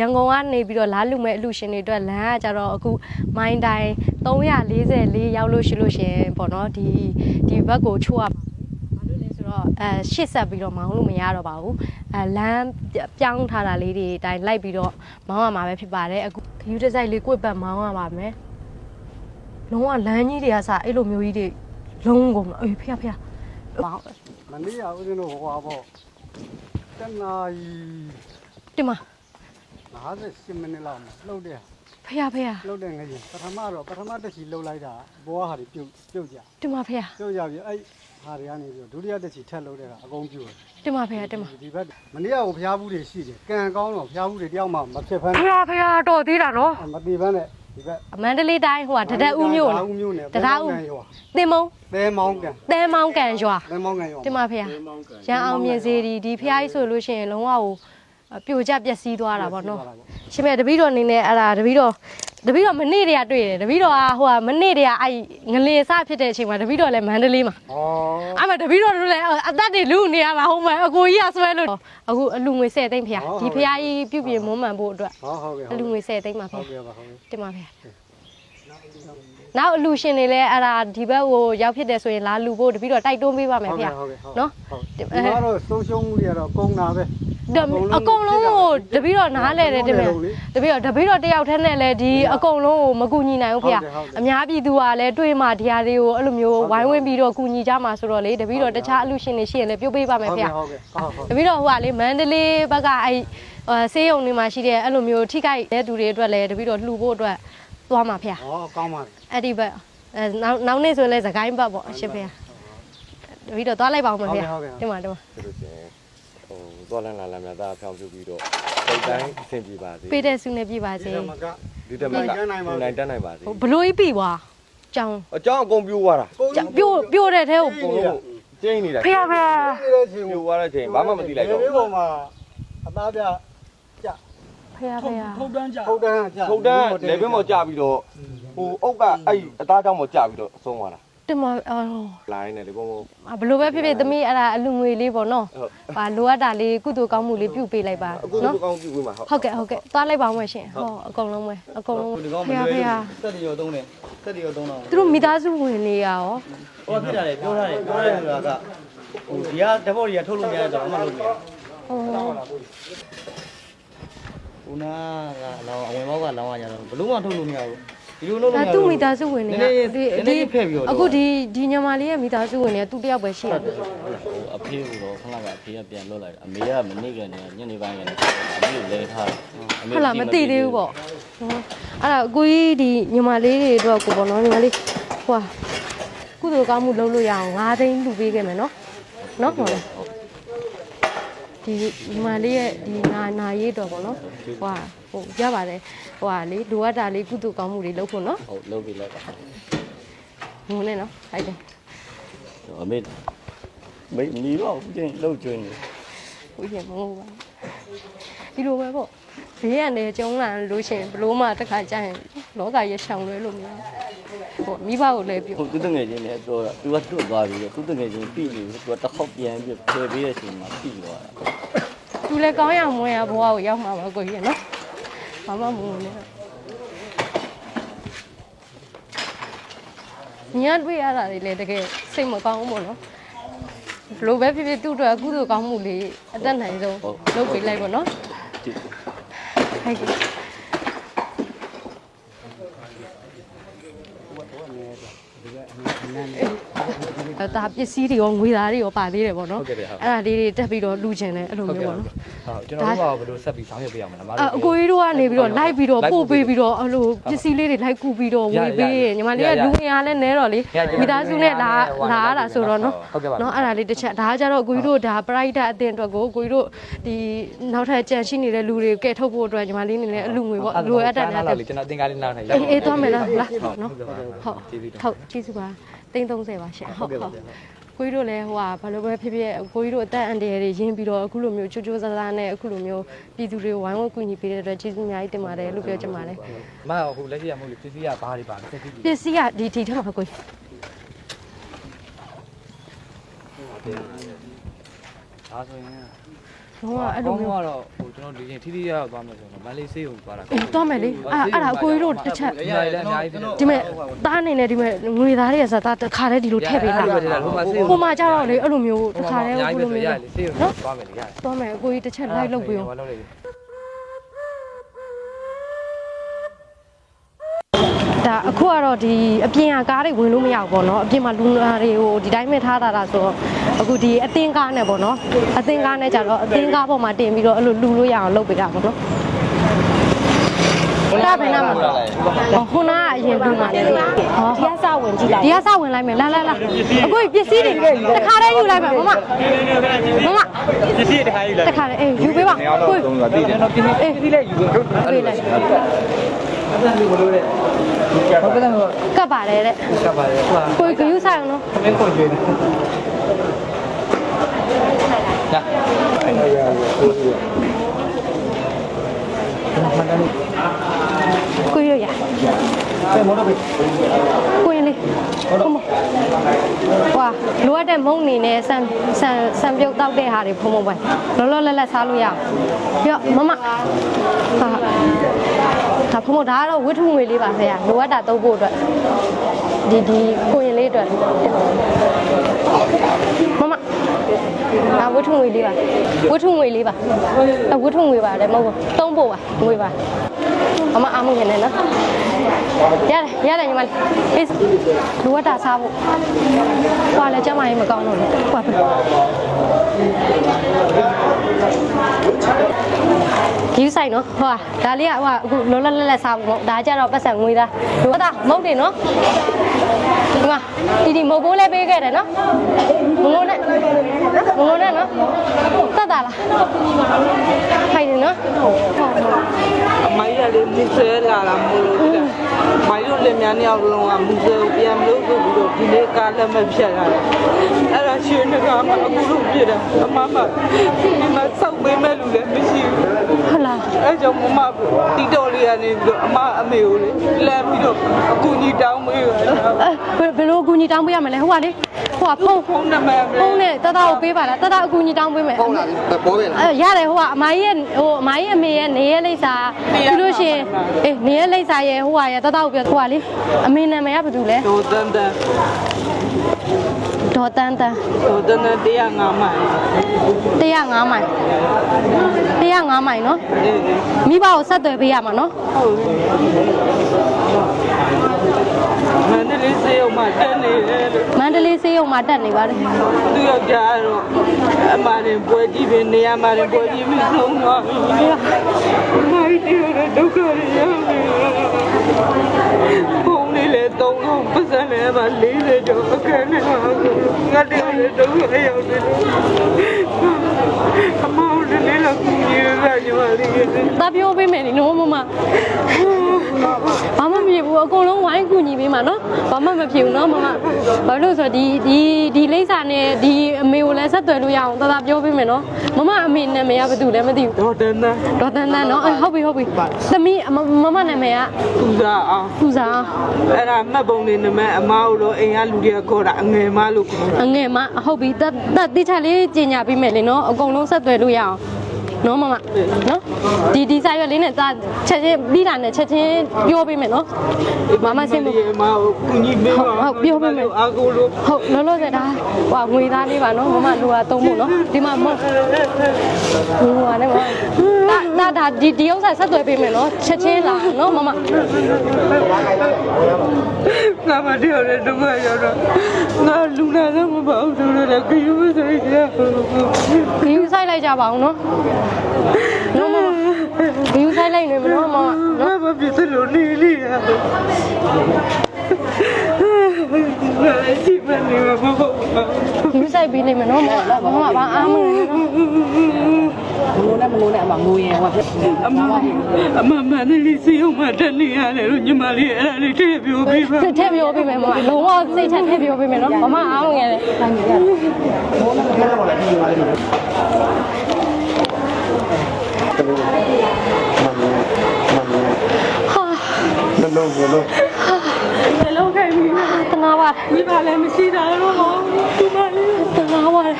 ရန်ကုန်ကနေပြီးတော့လာလူမဲ့အလူရှင်တွေအတွက်လမ်းကကြတော့အခုမိုင်းတိုင်း344ရောက်လို့ရှိလို့ရှရင်ပေါ့နော်ဒီဒီဘက်ကိုချိုးရပါဘာလို့လဲဆိုတော့အဲရှစ်ဆက်ပြီးတော့မောင်းလို့မရတော့ပါဘူးအဲလမ်းပြောင်းထားတာလေးတွေအတိုင်းလိုက်ပြီးတော့မောင်းရမှာပဲဖြစ်ပါတယ်အခုခယူတစ်စိုက်လေးကိုယ့်ဘက်မောင်းရပါမယ်လုံးဝလမ်းကြီးတွေကစအဲ့လိုမျိုးကြီးတွေလုံးကုန်အေးဖေဖေမောင်းမနေ့ကဦးဇင်းတို့ဟိုဟာပေါ့တနာရီတင်မ 58မိနစ်လောက်မှာလှုပ်တဲ့ဟာဖေဖေလှုပ်တဲ့ငရင်ပထမတော့ပထမတစ်ချီလှုပ်လိုက်တာဘောဟာတွေပြုတ်ပြုတ်ကြတင်မဖေပြုတ်ကြပြီးအဲ့ဟာတွေကနေပြီးတော့ဒုတိယတစ်ချီထက်လှုပ်တဲ့ဟာအကုန်ပြုတ်တင်မဖေတင်မဒီဘက်မနေ့ကဟိုဖျားဘူးတွေရှိတယ်ကံကောင်းတော့ဖျားဘူးတွေတယောက်မှမဖြစ်ဖမ်းဖေဖေတော်သေးတာနော်မတည်ဖမ်းနဲ့ဒီဘက်အမန္တလေးတိုင်းဟိုကတဒက်ဦးမြို့တနော်ဦးမျိုးနဲ့တဒက်ဦးရွာသင်မုံသဲမောင်းကံသဲမောင်းကန်ရွာသဲမောင်းကံရွာတင်မဖေရန်အောင်မြင်စေဒီဒီဖះကြီးဆိုလို့ရှိရင်လုံးဝဟို ပြိုကျပျက်စီးသွားတာပေါ့နော်ရှင်မဲတပီတော်အနေနဲ့အဲ့ဒါတပီတော်တပီတော်မနေ့တည်းကတွေ့တယ်တပီတော်ကဟိုကမနေ့တည်းကအဲ့ငလေစဖြစ်တဲ့အချိန်မှာတပီတော်လည်းမန္တလေးမှာဩအဲ့မှာတပီတော်တို့လည်းအသက်တွေလူနေရမှာဟုတ်မယ်အကိုကြီးကဆွဲလို့အခုအလူငွေ10သိန်းဖះဒီဖះကြီးပြုပြင်မွမ်းမံဖို့အတွက်ဟောဟုတ်ကဲ့အလူငွေ10သိန်းပါဖះဟုတ်ကဲ့ပါဟုတ်ကဲ့တင်ပါဗျာနောက်အလူရှင်တွေလည်းအဲ့ဒါဒီဘက်ကိုရောက်ဖြစ်တယ်ဆိုရင်လာလူဖို့တပြီးတော့တိုက်တွန်းပေးပါမယ်ဗျာဟုတ်ကဲ့ဟုတ်နော်ဟုတ်ဒီမှာတော့ဆုံးရှုံးမှုတွေကတော့ကုန်တာပဲဒါ အကုန်လုံးကိုတပြီးတော့နားလဲတယ်တင်မယ်တပြီးတော့တပြီးတော့တယောက်တည်းနဲ့လည်းဒီအကုန်လုံးကိုမကူညီနိုင်ဘူးဗျာအများပြည်သူကလည်းတွေ့မှဒီဟာတွေကိုအဲ့လိုမျိုးဝိုင်းဝန်းပြီးတော့ကူညီကြမှာဆိုတော့လေတပြီးတော့တခြားအလူရှင်တွေရှိရင်လည်းပြုတ်ပေးပါမယ်ဟုတ်ဗျာကဲ့ဟုတ်ကဲ့ဟုတ်ဟုတ်တပြီးတော့ဟိုကလေမန္တလေးဘက်ကအဲ့အဲဆေးရုံတွေမှာရှိတဲ့အဲ့လိုမျိုးထိခိုက်တဲ့သူတွေအတွက်လည်းတပြီးတော့လှူဖို့အတွက်သွားမှာဗျာဟောကောင်းပါပြီအဲ့ဒီဘက်အဲနောက်နောက်နေ့ဆိုရင်လည်းသခိုင်းဘက်ပေါ့အရှစ်ဖေတပီတော့သွားလိုက်ပါဦးမဖေတင်ပါတင်ပါဆိုလို့ရှိရင်ဟို သွားလန်းလာလန်းများသားဖြောင်းပြပြီးတော့စိတ်တိုင်းအဆင်ပြေပါစေပေးတဲ့ဆုနဲ့ပြပါစေဒီမကဒီတက်မှာကနိုင်တတ်နိုင်ပါစေဟိုဘလို့ကြီးပြီွာကြောင်အကြောင်းအကုန်ပြိုးသွားတာပြို့ပြို့တဲ့ထဲကိုအကုန်လုံးကျင်းနေတာဖေဖေနေတဲ့ချိန်ပြိုးသွားတဲ့ချိန်ဘာမှမသိလိုက်တော့ဒီပေါ်မှာအသားပြကြဖေဖေထုတ်တန်းကြထုတ်တန်းကြထုတ်တန်းလေဘင်းပေါ်ကျပြီးတော့ဟိုအုတ်ကအဲ့အသားကြောင့်ပေါ်ကျပြီးတော့ဆုံးသွားတာ တင်ပါအော်လိုင်းနဲ့လေဘုံဘုံ ဘလို့ပဲဖြစ်ဖြစ်သမီးအဲ့ဒါအလူငွေလေးပေါ့နော်ဟုတ် ပါလိုအပ်တာလေးကုသိုလ်ကောင်းမှုလေးပြုပေးလိုက်ပါအခုနော်ဒီကောင်းပြုတ်မှာဟုတ်ဟုတ်ကဲ့ဟုတ်ကဲ့သွားလိုက်ပါဦးမရှင်ဟောအကုန်လုံးပဲအကုန်လုံးဒီကောင်မဖေလွယ်ဖေဘူးတက်တရောသုံးတယ်တက်တရောသုံးတော့သူတို့မိသားစုဝင်နေရရောဟိုကဖြစ်တာလေပြောထားတယ်ပြောရတယ်ဆိုတာကဟိုဒီကဓာတ်ပေါ်တွေကထုတ်လို့မရတော့အမှလုပ်နေတယ်ဟောဟိုနာကလောင်းအဝင်ဘောက်ကလောင်းရကြတော့ဘလို့မှထုတ်လို့မရဘူး ဒီလိုလုပ်လို့ဒါမရသူ့ဘူးမိသားစုဝင်နေနည်းနည်းနည်းနည်းဖက်ပြီးတော့အခုဒီဒီညမလေးရဲ့မိသားစုဝင်နေသူတယောက်ပဲရှိတယ်ဟိုအဖေကတော့ခဏကအဖေကပြန်လွတ်လိုက်တယ်အမေကမနေ့ကနေညနေပိုင်းကနေအမေကိုလဲထားတယ်အဟုတ်လားမသိသေးဘူးပေါ့ဟောအဲ့ဒါအကိုကြီးဒီညီမလေးတွေအတွက်ကိုပေါ့နော်ညီမလေးဟိုဟာကုသိုလ်ကောင်းမှုလုပ်လို့ရအောင်၅သိန်းလူပေးခဲ့မယ်နော်နော်ဟုတ်လား ဒီညီမလေးရဲ့ဒီနာနာရေးတော့ပေါ့နော်ဟိုဟာဟိုရပါတယ်ဟိုဟာလေလိုအပ်တာလေးကုသိုလ်ကောင်းမှုတွေလုပ်ဖို့နော်ဟုတ်လုပ်ပြီးလိုက်ပါငုံနေနော်ဟုတ်တယ်အမေမေနီတော့အခုချိန်လှုပ်ကျွင်းနေဟိုရင်မဟုတ်ပါဘူးဒီလိုပဲပေါ့ဘေးရန်နေကျုံးလာလို့ရှရင်ဘလို့မှတစ်ခါကြာရင်လောကရဲ့ရှောင်လွဲလို့မရဘူး ဟိုမိဘကိုလည်းပြောဟိုသူတငယ်ချင်းလည်းပြောတာသူကတွတ်သွားပြီးတော့သူတငယ်ချင်းပြီးနေသူကတစ်ခေါက်ပြန်ပြီးဖယ်ပေးတဲ့အချိန်မှာပြီးသွားတာသူလည်းကောင်းရမွေးရဘဝကိုရောက်မှာပါကိုကြီးရနော်ဘာမှမဟုတ်နဲ့ညာတွေ့ရတာတွေလည်းတကယ်စိတ်မကောင်းဘူးပေါ့နော်ဘလို့ပဲဖြစ်ဖြစ်သူ့အတွက်အကုသိုလ်ကောင်းမှုလေးအသက်နိုင်ဆုံးလုပ်ပေးလိုက်ပေါ့နော်ဒီဟုတ်ကဲ့အဲ့ ဒါပစ္စည်းတွေရောငွေသားတွေရောပါသေးတယ်ပေါ့နော်ဟုတ်ကဲ့ဗျဟုတ်အဲ့ဒါလေးတွေတက်ပြီးတော့လူချင်တယ်အဲ့လိုမျိုးပေါ့နော်ဟုတ်ကျွန်တော်တို့ကဘယ်လိုဆက်ပြီးဆောင်ရွက်ပေးရမလဲမအအကိုကြီးတို့ကနေပြီးတော့လိုက်ပြီးတော့ပို့ပေးပြီးတော့အဲ့လိုပစ္စည်းလေးတွေလိုက်ကူပြီးတော့ဝေပေးရညီမလေးကလူငယ်အားလည်းနဲတော့လေမိသားစုနဲ့လာလာရတာဆိုတော့နော်ဟုတ်ကဲ့ပါနော်အဲ့ဒါလေးတစ်ချက်ဒါကကြတော့အကိုကြီးတို့ဒါပရိုက်တာအတင်အတွက်ကိုအကိုကြီးတို့ဒီနောက်ထပ်ကြံရှိနေတဲ့လူတွေကဲထုတ်ဖို့အတွက်ညီမလေးနေလည်းအလူငွေပေါ့လူရတတ်တယ်တယ်ကျွန်တော်သင်္ကားလေးနားထိုင်ရအေးအေးသွားမယ်လားလားနော်ဟုတ်ဟုတ်ဟုတ်ကျေးဇူးပါ တိန်း30ပါရှင့်ဟုတ်ဟုတ်ကိုကြီးတို့လည်းဟိုဟာဘာလို့ပဲဖြစ်ဖြစ်ကိုကြီးတို့အသက်အန္တရာယ်တွေရင်းပြီးတော့အခုလိုမျိုးချိုးချိုးဆားဆားနဲ့အခုလိုမျိုးပြည်သူတွေကိုဝိုင်းဝန်းကူညီပေးတဲ့အတွက်ကျေးဇူးအများကြီးတင်ပါတယ်လို့ပြောချင်ပါတယ်မဟုတ်လက်ရှိရမဟုတ်လေပစ္စည်းကဘားတွေပါဆက်ပြီးပစ္စည်းကဒီဒီထက်မှာကိုကြီးဒါဆိုရင် လုံးဝအဲ့လိုမျိုးကတော့ဟိုကျွန်တော်ဒီရင်ထိထိရရောက်သွားမယ်ဆိုတော့မလေးဆေးကိုသွားတာအေးသွားမယ်လေအဲ့အဲ့ဒါအကိုကြီးတို့တစ်ချက်အများကြီးလည်းအများကြီးဒီမဲ့သားအနေနဲ့ဒီမဲ့ငွေသားတွေကစတာတစ်ခါတည်းဒီလိုထည့်ပေးတာဟိုမှာဆေးဟိုမှာကြတော့လေအဲ့လိုမျိုးတစ်ခါတည်းအများဟိုကြီးပဲလိုရမျိုးလေဆေးကိုသွားမယ်လေရတယ်သွားမယ်အကိုကြီးတစ်ချက်လိုက်လုပ်ပေးအောင် လုပ်လေ ဒါအခု ကတော့ဒီအပြင်ကကားတွေဝင်လို့မရဘူးပေါ့နော်အပြင်မှာလူနာတွေကိုဒီတိုင်းမဲ့ထားတာတာဆိုတော့အခုဒီအသင်းကားနဲ့ပေါ့နော်အသင်းကားနဲ့ကြတော့အသင်းကားပေါ်မှာတင်ပြီးတော့အဲ့လိုလူလို့ရအောင်လုပ်ပေးတာပေါ့နော်ဒါဘယ်နာမှာဟောခုနကအရင်လူမှာလေဟောဒီကစဝင်ကြည့်လိုက်ဒီကစဝင်လိုက်မယ်လာလာလာအခုပစ္စည်းတွေတစ်ခါတည်းယူလိုက်မယ်မမမမပစ္စည်းတစ်ခါယူလိုက်တစ်ခါတည်းအေးယူပေးပါကိုကျွန်တော်ပြင်းတော့ပြင်းအေးဒီလေးယူလို့ပေးလိုက် ဟုတ်ကဲ့ဟုတ်ကဲ့ကပ်ပါတယ်တဲ့ကပ်ပါလေဟိုကိုကယူဆိုင်အောင်နော်မင်းကိုကျွေးတယ်လာကိုရရကိုရင်လေးဟုတ်မဝါလိုအပ်တဲ့မုံနေနဲ့ဆန်ဆန်ဆန်ပြုတ်တောက်တဲ့ဟာတွေဖုံဖုံပဲလောလောလတ်လတ်စားလို့ရအောင်ပြမမဟာဒါ ဖုံဖုံဒါကတော့ဝိထုငွေလေးပါဆရာလိုအပ်တာသုံးဖို့အတွက်ဒီဒီကိုရင်လေးအတွက်မမဒါဝိထုငွေလေးပါဝိထုငွေလေးပါအဝိထုငွေပါတယ်မဟုတ်ဘူးသုံးဖို့ပါငွေပါအမအမငယ်နဲ့နော်ရတယ်ရတယ်ညီမလေးအေးလူဝတ်တာစားဖို့ဟွာလည်းကျမကြီးမကောင်းတော့ဘူးဟွာပဲ ဒီဆိုင်နော်ဟွာဒါလေးကဟွာအခုလောလောလတ်လတ်စားဖို့ဒါကြတော့ပတ်စံငွေသားလူဝတ်တာမဟုတ်တယ်နော်ဒီမှာဒီဒီမဟုတ်ဘိုးလည်းပေးခဲ့တယ်နော်မငုံနဲ့မငုံနဲ့နော်တတ်တာလားခိုင်တယ်နော်ဟုတ်ဟုတ်အမိုင်းရလေးမူဆဲလာတာမို့လို့တဲ့မိုင်းတို့လည်းများများလုံးကမူဆဲကိုပြန်မလို့ဆိုပြီးတော့ဒီနေ့ကားလက်မဖြတ်ရတယ်အဲ့ဒါရှင်ကမှအခုလို့ပြတယ်အမမဒီမှာစောက်ပေးမဲ့လူလည်းမရှိဘူးဟုတ်လား အဲ့ကြောင့်မမတီတော်လေးကနေပြီးတော့အမအမေကိုလေလမ်းပြီးတော့အကူကြီးတောင်းပေးရတယ်အဲဘယ်ဘယ်လိုအကူညီတောင်းပေးရမလဲဟိုကလေဟိုကဖုန်းဖုန်းနံပါတ်ဖုန်းနဲ့တတကိုပေးပါလားတတအကူညီတောင်းပေးမယ်ဖုန်းလားပေါ်ပဲလားအဲရတယ်ဟိုကအမကြီးရဲ့ဟိုအမကြီးအမေရဲ့နေရဲ့လိပ်စာပြီးလို့ရှိရင်အေးနေရဲ့လိပ်စာရဲ့ဟိုကရဲ့တတကိုပြောဟိုကလေအမေနာမည်ကဘာတူလဲဒိုတန်တန် ဒေါ်တန်းတန်းဒိုတန်တန်တရားငါမိုင်105မိုင်105မိုင်နော်အေးအေးမိဘကိုဆက်သွယ်ပေးရမှာနော်ဟုတ်ပြီမန္တလေးစေးအောင်မှတက်နေတယ်လို့မန္တလေးစေးရုံမှာတက်နေပါတယ်သူယောက်ျားတော့အမရင်ပွဲကြည့်ပြီးနေရာမှာရင်ပွဲကြည့်ပြီးဆုံးသွားပြီ။မိုက်တီရတဲ့ဒုက္ခတွေရောက်နေ။ဘုံလေးလေသုံးလုံးပတ်စံလေးမှာ40ကျော်အခက်နဲ့ငါ တည်းလေဒုက္ခရောက်နေလို့အမောင်လေးလည်းကူညီရတာညီမလေးတပြောပေးမယ်နော်မမ ဘာမှမဖြစ်ဘူးအကုန်လုံးဝိုင်းကူညီပေးမှာနော်ဘာမှမဖြစ်ဘူးနော်မမဘာလို့လဲဆိုတော့ဒီဒီဒီလိမ့်စာနဲ့ဒီအမေကိုလည်းဆက်သွယ်လို့ရအောင်တသာပြောပေးမယ်နော်မမအမေနာမည်ကဘာတူလဲမသိဘူးတော့တန်းတန်းဒေါ်တန်တန်နော်အဲ့ဟုတ်ပြီဟုတ်ပြီသမီးအမမမနာမည်ကသူစားအောင်သူစားအဲ့ဒါမှတ်ပုံနေနမအမားတို့အိမ်ကလူတွေကခေါ်တာအငယ်မလို့ခေါ်တာအငယ်မဟုတ်ပြီတတ်တိချလေးကြီးညာပေးမယ်လေနော်အကုန်လုံးဆက်သွယ်လို့ရအောင် နော်မမနော်ဒီဒီစာရွက်လေးနဲ့တာချက်ချင်းပြီးတာနဲ့ချက်ချင်းပြောပေးမယ်နော်မမစင်ဘူးဒီမှာကူညီပေးပါဟုတ်ဟုတ်ပြောပေးမယ်အာကိုလို့ဟုတ်လောလောဆယ်ဒါဟိုငွေသားလေးပါနော်မမလိုတာသုံးဖို့နော်ဒီမှာမဟုတ်ဟိုဟာနဲ့မဒါဒါဒါဒီဒီဥစ္စာဆက်သွယ်ပေးမယ်နော်ချက်ချင်းလာနော်မမငါမတည်းရတဲ့ဒုက္ခရောက်တော့ငါလူနာတော့မပေါ့ဘူးလို့လည်းကြည့်မစရိတ်ရဂယူဆိုင်လိုက်ကြပါအောင်နော်နော်မမဂယူဆိုင်လိုက်နေမနော်မမငါမပြစ်လို့နေလိရငါလည်းရှိမနေမှာမဟုတ်ဘူးဂယူဆိုင်ပြီးနေမနော်မမမဘာအားမလဲနော်အမအမမနဲ့လေးစီအောင်မတက်နေရတယ်လို့ညီမလေးအဲ့ဒါလေးတည့်ပြောပေးပါထည့်ပြောပေးမယ်မမလုံးဝစိတ်ချထည့်ပြောပေးမယ်နော်မမအားမငယ်လေ ဟာလုံးလုံးလုံးဘယ်လိုခိုင်းပြီတနာပါမိဘလည်းမရှိတာတော့ဟောဒီမလေးတနာပါတယ်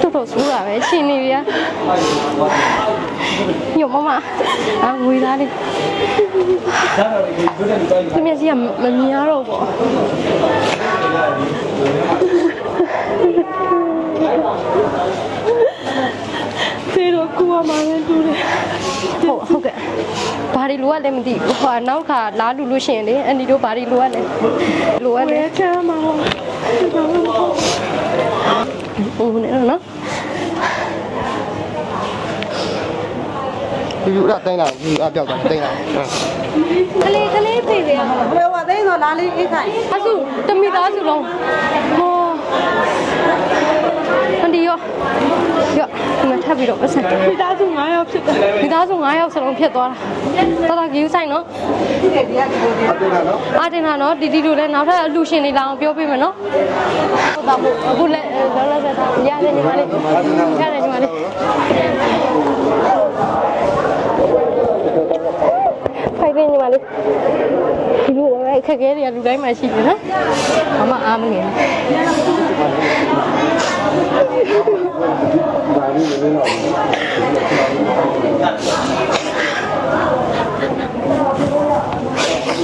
တော်တော်ဆိုးတာပဲရှင်နေပြီอ่ะညမမအငွေသားလေးဒီမျက်စိကမမြင်ရတော့ဘူးပေါ့ သေတော့ကိုကမှလည်းတူတယ်ဟုတ်ဟုတ်ကဲ့ဘာတွေလိုရလဲမသိဘူးဟိုနောက်ခါလာလူလို့ရှိရင်လေအန်ဒီတို့ဘာတွေလိုရလဲလိုရလဲဝဲချမ်းမှာဟိုနေနော်ပြူရတိုင်းလာပြူအပြောက်တာတိုင်းလာကလေးကလေးဖေးဖေးရမှာဘယ်ဝသိန်းတော့လာလေးအိတ်ခိုင်အဆုတမိသားစုလုံးဟော အန်ဒီရောရောဒီမှာထပ်ပြီးတော့ပတ်စံမိသားစု9ယောက်ဖြစ်တယ်မိသားစု9ယောက်စလုံးဖြစ်သွားတာတော်တော်ကြီးဆိုင်နော်အာတင်တာနော်တီတီတို့လည်းနောက်ထပ်အလူရှင်တွေလာအောင်ပြောပေးမယ်နော်ဟုတ်တော့အခုလည်းလောလောဆယ်ရတယ်ညီမလေးရတယ်ညီမလေးဖိုက်ပင်းညီမလေးဒီလိုပဲအခက်အခဲတွေကလူတိုင်းမှာရှိတယ်နော်မမအားမနေနဲ့ ဒ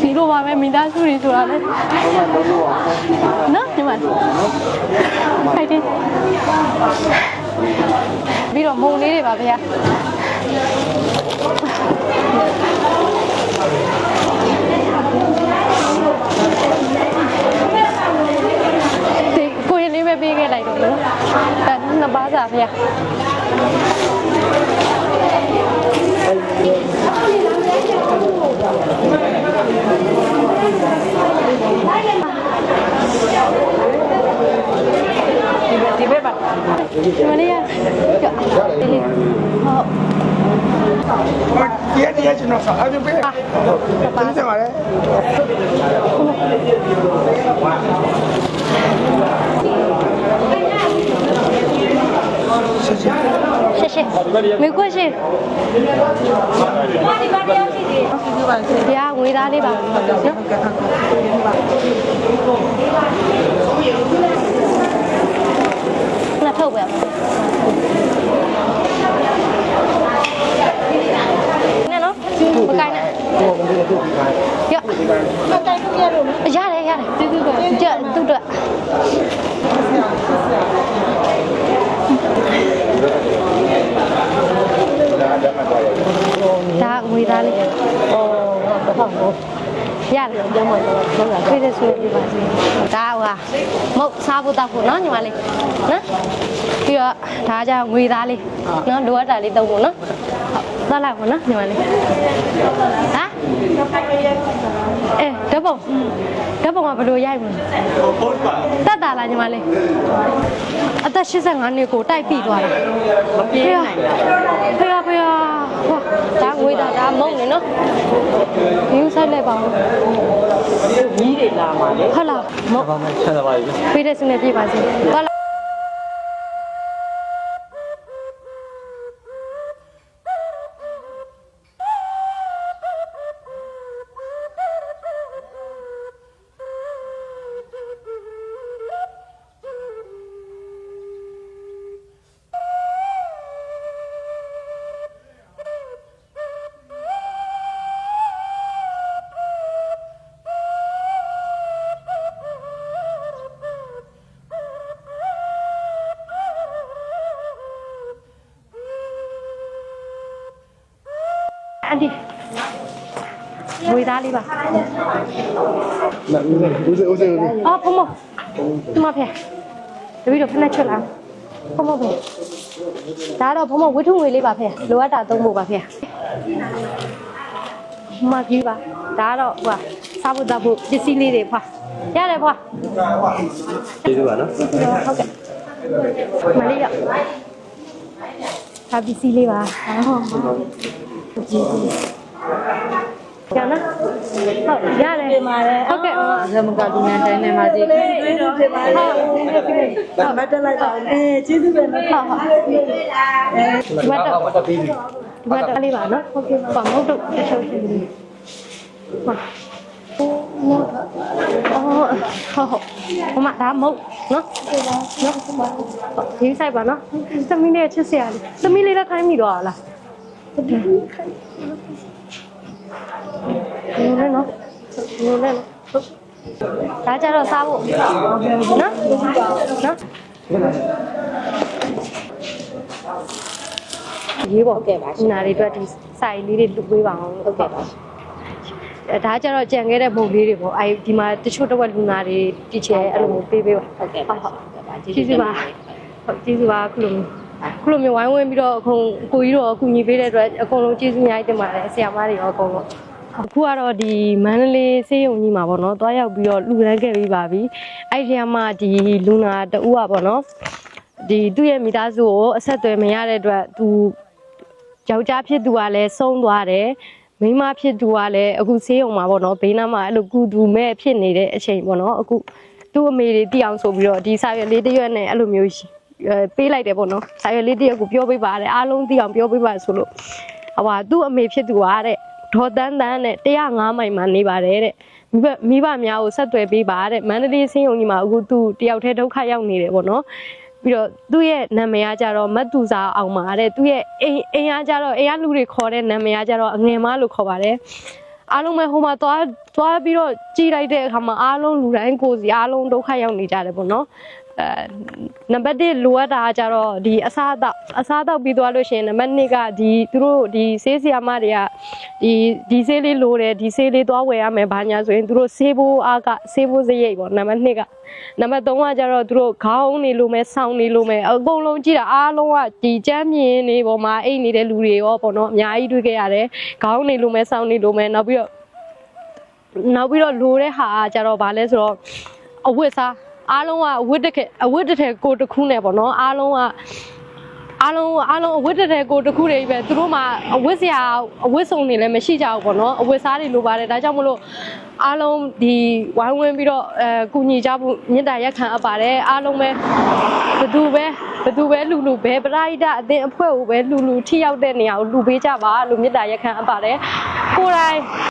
ီလိုပါပဲမိသားစုတွေဆိုတာလေနော်ညီမလေးဖိုက်တယ်ပြီးတော့မုံလေးတွေပါဗျာ ဒီကိုရင်လေး ပဲပေးခဲ့လိုက်တော့နော်အဲနှစ်ပါးစာဖေ။ဒီဘက်ပါဒီမလေးရကြောက်ဟုတ်ဒီကနေ့ကျွန်တော်ဆောက်အပြင်ပေးတယ်ပါစပါလေရှေ့ ရှေ့မေကွရှေ့ဘုရားငွေသားလေးပါနော်နှစ်ထုတ်ပဲနဲ့နော်မကိုင်းနဲ့ ရမကိုင်းထုတ်ရလို့ရတယ်ရတယ်တူတူပဲကြက်တူတူဒါငွေသားလေး။အော်တော့ဟုတ်ဟုတ်။ရတယ်ကျမတော့လောက်တာဖိတဲ့ဆွေးပြပါစေ။ဒါဟာမဟုတ်စားဖို့တောက်ဖို့နော်ညီမလေး။နော်။ပြီးတော့ဒါကြငွေသားလေး။နော်လိုအပ်တာလေးတုံးဖို့နော်။ဟုတ် သွားလိုက်ပါနော်ညီမလေး။ဟာ။အဲဓာတ်ပုံဓာတ်ပုံကဘယ်လိုရိုက်မလဲ။တက်တာလားညီမလေး။အသက်85နှစ်ကိုတိုက်ပြီးသွားတာ။မပြေးနိုင်တာ။ဖေရဖေရဟောဒါငွေသားဒါမုံနေနော်။ယူဆိုင်လိုက်ပါဦးကြီးတွေလာမှာလေ။ဟုတ်လားမုံဘာမှဆက်သွားပါပြီဖေးတဲ့စနေပြပါစေ။သွား အန်ဒီငွေသားလေးပါဦးစေဦးစေဦးစေအော်ဖမဒီမှာဖေတပီတော့ဖက်နဲ့ချွတ်လာဖမဖေဒါတော့ဖမဝိထုငွေလေးပါဖေလိုအပ်တာသုံးဖို့ပါဖေမကြီးပါဒါတော့ဟိုစားဖို့တောက်ဖို့ပစ္စည်းလေးတွေဖွာရတယ်ဖွာကျေးဇူးပါနော်ဟုတ်ကဲ့မလေးရဟာပစ္စည်းလေးပါဟုတ် ကြည့်ကျန်နော်ဟုတ်ရတယ်ပါတယ်ဟုတ်ကဲ့ဟုတ်ဇမကလူနန်တိုင်းနေမှာကြီးကျေးဇူးတင်ပါတယ်မတ်တက်လိုက်ပါအဲကျေးဇူးပဲနော်ဟုတ်ဟုတ်ဒီမှာတော့ဒီမှာတော့လေးပါနော်ဟုတ်ကဲ့ပါမဟုတ်တော့တချို့ရှင်ပါအော်ဟုတ်ဟုတ်ဟိုမှာဒါမဟုတ်နော်နော်ဒီဆိုင်ပါနော်သမီးလေးချစ်စရာလေးသမီးလေးလည်းခိုင်းမိတော့လား ဒီလိုနော်ဒီလိုနော်ဒါကြတော့စားဖို့နော်နော်ရေးပေါ့ကဲပါရှင်နာတွေအတွက်ဒီစိုက်လေးတွေလူပေးပါအောင်ဟုတ်ကဲ့ပါအဲဒါကြတော့ကြံခဲ့တဲ့မုံလေးတွေပေါ့အဲဒီမှာတချို့တော့လူနာတွေတီချယ်အဲ့လိုမျိုးပေးပေးပါဟုတ်ကဲ့ဟုတ်ဟုတ်ကျေးဇူးပါဟုတ်ကျေးဇူးပါခုလို ခုလိုမျိုးဝိုင်းဝန်းပြီးတော့အခုကိုကြီးတော့အကူညီပေးတဲ့အတွက်အကုန်လုံးကျေးဇူးအများကြီးတင်ပါတယ်ဆရာမတွေရောအကုန်လုံးအခုကတော့ဒီမန္တလေးစေးရုံကြီးမှာပေါ့နော်တွားရောက်ပြီးတော့လူရန်ခဲ့ပြီးပါပြီအဲ့ဒီမှာဒီလူနာတူอ่ะပေါ့နော်ဒီသူ့ရဲ့မိသားစုကိုအဆက်အသွယ်မရတဲ့အတွက်သူယောက်ျားဖြစ်သူကလည်းဆုံးသွားတယ်မိန်းမဖြစ်သူကလည်းအခုဆေးရုံမှာပေါ့နော်ဘေးနားမှာအဲ့လိုကုသူမဲ့ဖြစ်နေတဲ့အချိန်ပေါ့နော်အခုသူ့အမေတွေတိအောင်ဆိုပြီးတော့ဒီစာရွက်လေးတစ်ရွက်နဲ့အဲ့လိုမျိုးအဲ ပေးလိုက်တယ်ပေါ့နော်စာရွက်လေးတစ်ရွက်ကိုပြောပေးပါတယ်အားလုံးတိအောင်ပြောပေးပါဆိုလို့ဟိုပါသူ့အမေဖြစ်သူကတဲ့ဒေါ်တန်းတန်းနဲ့105မိုင်မှာနေပါတယ်တဲ့မိဘမိဘများကိုဆက်သွယ်ပေးပါတဲ့မန္တလေးစင်းုံကြီးမှာအခုသူတယောက်တည်းဒုက္ခရောက်နေတယ်ပေါ့နော်ပြီးတော့သူ့ရဲ့နာမည်ကကြတော့မတ်တူစာအောင်ပါတဲ့သူ့ရဲ့အိမ်အိမ်ကကြတော့အိမ်ကလူတွေခေါ်တဲ့နာမည်ကကြတော့အငယ်မလို့ခေါ်ပါတယ်အားလုံးပဲဟိုမှာသွားသွားပြီးတော့ကြည်လိုက်တဲ့အခါမှာအားလုံးလူတိုင်းကိုယ်စီအားလုံးဒုက္ခရောက်နေကြတယ်ပေါ့နော် အဲနံပါတ်1လိုအပ်တာကကြတော့ဒီအစားအသောက်အစားအသောက်ပြီးသွားလို့ရှိရင်နံပါတ်2ကဒီသူတို့ဒီဆေးဆီယာမတွေကဒီဒီဆေးလေးလိုတယ်ဒီဆေးလေးသွားဝယ်ရမယ်ဘာညာဆိုရင်သူတို့ဆေးဖို့အားကဆေးဖို့စရိတ်ပေါ့နံပါတ်2ကနံပါတ်3ကကြတော့သူတို့ခေါင်းနေလိုမယ်ဆောင်းနေလိုမယ်အကုန်လုံးကြည့်တာအားလုံးကဒီကြမ်းမြင်နေပေါ်မှာအိတ်နေတဲ့လူတွေရောပေါ့နော်အများကြီးတွေ့ခဲ့ရတယ်ခေါင်းနေလိုမယ်ဆောင်းနေလိုမယ်နောက်ပြီးတော့နောက်ပြီးတော့လိုတဲ့ဟာကကြတော့ဗာလဲဆိုတော့အဝတ်စား အားလုံးကအဝတ်တစ်ခက်အဝတ်တစ်ထည်ကိုတစ်ခုနဲ့ပေါ့နော်အားလုံးကအားလုံးအားလုံးအဝတ်တစ်ထည်ကိုတစ်ခုတွေပဲသူတို့မှအဝတ်စရာအဝတ်စုံတွေလည်းမရှိကြဘူးပေါ့နော်အဝတ်စားတွေလိုပါတယ်ဒါကြောင့်မလို့အားလုံးဒီဝိုင်းဝန်းပြီးတော့အဲကုညီကြဖို့မြင့်တာရက်ခံအပ်ပါတယ်အားလုံးပဲဘသူပဲဘသူပဲလူလူပဲပရိဒအသင်းအဖွဲ့ကိုပဲလူလူထိရောက်တဲ့နေရာကိုလူပေးကြပါလို့မြင့်တာရက်ခံအပ်ပါတယ်ကိုယ်တိုင်